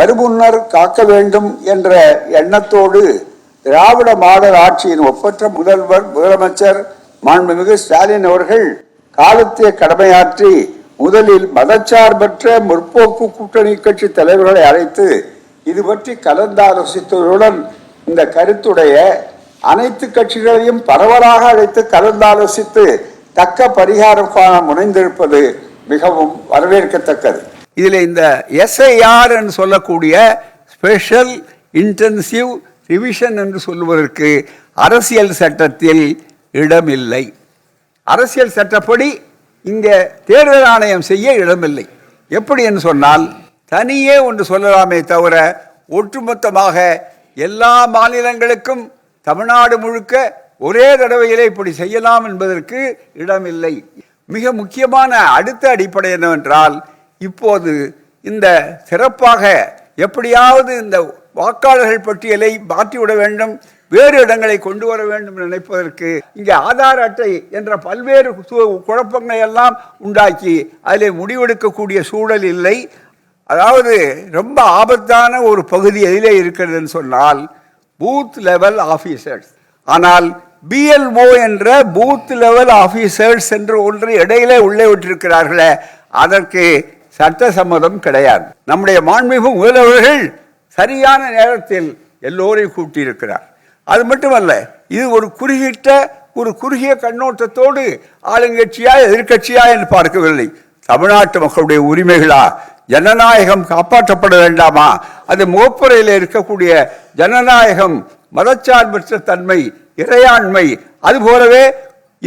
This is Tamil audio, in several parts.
வருமுன்னர் காக்க வேண்டும் என்ற எண்ணத்தோடு திராவிட மாடல் ஆட்சியின் ஒப்பற்ற முதல்வர் முதலமைச்சர் மாண்புமிகு ஸ்டாலின் அவர்கள் காலத்திய கடமையாற்றி முதலில் மதச்சார்பற்ற முற்போக்கு கூட்டணி கட்சி தலைவர்களை அழைத்து இது பற்றி கலந்தாலோசித்ததுடன் இந்த கருத்துடைய அனைத்து கட்சிகளையும் பரவலாக அழைத்து கலந்தாலோசித்து தக்க பரிகாரம் காண முனைந்திருப்பது மிகவும் வரவேற்கத்தக்கது. இதில் இந்த எஸ்ஐஆர் என்று சொல்லக்கூடிய ஸ்பெஷல் இன்டென்சிவ் ரிவிஷன் என்று சொல்லுவதற்கு அரசியல் சட்டத்தில் இடமில்லை. அரசியல் சட்டப்படி இங்கே தேர்தல் ஆணையம் செய்ய இடமில்லை. எப்படி என்று சொன்னால் தனியே ஒன்று சொல்லலாமே தவிர ஒட்டுமொத்தமாக எல்லா மாநிலங்களுக்கும் தமிழ்நாடு முழுக்க ஒரே தடவையிலே இப்படி செய்யலாம் என்பதற்கு இடமில்லை. மிக முக்கியமான அடுத்த அடிப்படை என்னவென்றால் இப்போது இந்த சிறப்பாக எப்படியாவது இந்த வாக்காளர்கள் பட்டியலை மாற்றிவிட வேண்டும் வேறு இடங்களை கொண்டு வர வேண்டும் நினைப்பதற்கு இங்கே ஆதார் அட்டை என்ற பல்வேறு குழப்பங்களை எல்லாம் உண்டாக்கி அதில் முடிவெடுக்கக்கூடிய சூழல் இல்லை. அதாவது ரொம்ப ஆபத்தான ஒரு பகுதி எதிலே இருக்கிறதுன்னு சொன்னால் பூத் லெவல் ஆஃபீஸர்ஸ் ஆனால் பிஎல்ஓ என்ற பூத் லெவல் ஆஃபீஸர்ஸ் என்று ஒன்று இடையிலே உள்ளே விட்டிருக்கிறார்களே அதற்கு சட்ட சம்மதம் கிடையாது. நம்முடைய மாண்புமிகு முதல்வர்கள் சரியான நேரத்தில் எல்லோரையும் கூட்டியிருக்கிறார். அது மட்டுமல்ல இது ஒரு குறுகிட்ட ஒரு குறுகிய கண்ணோட்டத்தோடு ஆளுங்கட்சியா எதிர்கட்சியா என்று பார்க்கவில்லை. தமிழ்நாட்டு மக்களுடைய உரிமைகளா? ஜனநாயகம் காப்பாற்றப்பட வேண்டாமா? அது முகப்புறையில் இருக்கக்கூடிய ஜனநாயகம் மதச்சார்பற்ற தன்மை இறையாண்மை அதுபோலவே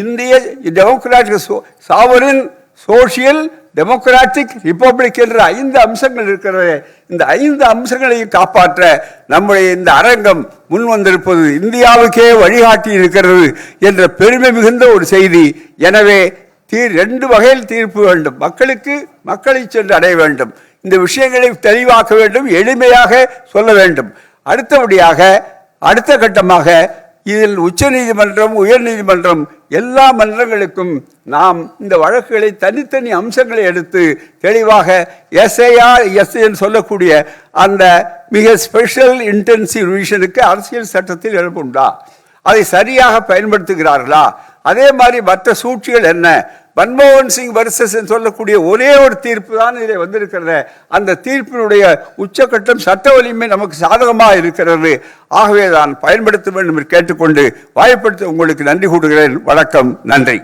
இந்திய democratic sovereign socialist democratic republic என்ற ஐந்து அம்சங்கள் இருக்கிறது. இந்த ஐந்து அம்சங்களையும் காப்பாற்ற நம்முடைய இந்த அரங்கம் முன் வந்திருப்பது இந்தியாவுக்கே வழிகாட்டி இருக்கிறது என்ற பெருமை மிகுந்த ஒரு செய்தி. எனவே தீர் ரெண்டு வகையில் தீர்ப்பு வேண்டும். மக்களுக்கு மக்களை சென்று அடைய வேண்டும். இந்த விஷயங்களை தெளிவாக்க வேண்டும் எளிமையாக சொல்ல வேண்டும். அடுத்தபடியாக அடுத்த கட்டமாக இதில் உச்ச நீதிமன்றம் உயர்நீதிமன்றம் எல்லா மன்றங்களுக்கும் நாம் இந்த வழக்குகளை தனித்தனி அம்சங்களை எடுத்து தெளிவாக எஸ்ஐஆர் எஸ்ஐன்னு சொல்லக்கூடிய அந்த மிக ஸ்பெஷல் இன்டென்சிவ் ரிவிஷனுக்கு அரசியல் சட்டத்தில் எழுப்புண்டா? அதை சரியாக பயன்படுத்துகிறார்களா? அதே மாதிரி மற்ற சூழ்ச்சிகள் என்ன? மன்மோகன் சிங் வர்சஸ் சொல்லக்கூடிய ஒரே ஒரு தீர்ப்பு தான் இதில் வந்திருக்கிறது. அந்த தீர்ப்பினுடைய உச்சக்கட்டம் சட்ட வலிமை நமக்கு சாதகமாக இருக்கிறது. ஆகவே தான் பயன்படுத்த வேண்டும் என்று கேட்டுக்கொண்டு வாய்ப்படுத்த உங்களுக்கு நன்றி கூடுகிறேன் வணக்கம். நன்றி.